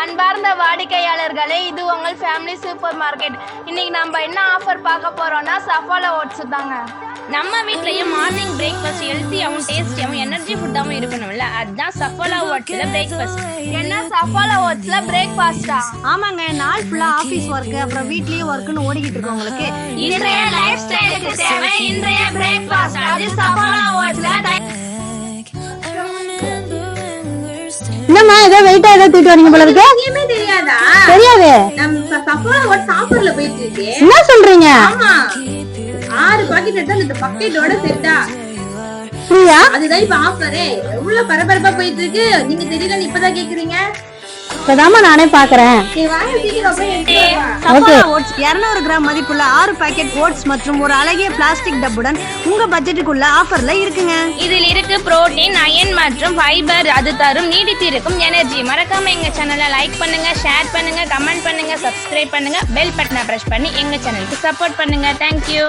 அன்பார்ந்த வாடிக்கையாளர்களே இது உங்கள் ஃபேமிலி சூப்பர் மார்க்கெட் இன்னைக்கு நம்ம என்ன ஆஃபர் பார்க்க போறோம்னா சஃபாலா ஓட்ஸ் தாங்க. நம்ம வீட்லயும் மார்னிங் பிரேக்ஃபாஸ்ட் ஹெல்த்தியாகவும் டேஸ்டியாகவும் எனர்ஜி ஃபுட்டாகவும் இருக்கணும்ல? அதுதான் சஃபோலா ஓட்ஸ்ல பிரேக்ஃபாஸ்ட் என்ன சஃபாலா ஓட்ஸ்ல பிரேக்ஃபாஸ்டா ஆமாங்க நாள் ஃபுல்லா ஆபீஸ் ஒர்க் அப்புறம் வீட்லயும் ஒர்க்னு ஓடிக்கிட்டு இருக்கவங்களுக்கு இன்றைய லைஃப் ஸ்டைலுக்கு தேவை இன்றைய பிரேக்ஃபாஸ்ட் அது சஃபோலா என்னம்மா ஏதோ வெயிட்டா ஏதோ தூக்கிட்டு வரீங்க போல இருக்கு? தெரியாதா? தெரியாது. என்ன சொல்றீங்க? ஆறு பாக்கெட் எடுத்தா இந்த பக்கெட்டோட செட்டா ஃப்ரீயா அதுதான் இப்ப ஆஃபரே எவ்வளவு பரபரப்பா போயிட்டு இருக்கு. நீங்க தெரியல இப்பதான் கேக்குறீங்க? இப்பதாம்மா நானே பாக்குறேன். சஃபாலா ஓட்ஸ் 200 கிராம் மதிப்புள்ள ஆறு பாக்கெட் ஓட்ஸ் மற்றும் ஒரு அழகிய பிளாஸ்டிக் டப்புடன் உங்க பட்ஜெட்டுக்குள்ள ஆஃபர்ல இருக்குங்க. இதில் இருக்கு புரோட்டீன் அயன் மற்றும் ஃபைபர் அது தரும் நீடித்திருக்கும் எனர்ஜி மறக்காம எங்க சேனலை லைக் பண்ணுங்க ஷேர் பண்ணுங்க கமெண்ட் பண்ணுங்க சப்ஸ்கிரைப் பண்ணுங்க பெல் பட்டனை பிரஸ் பண்ணி எங்க சேனலுக்கு சப்போர்ட் பண்ணுங்க. தேங்க்யூ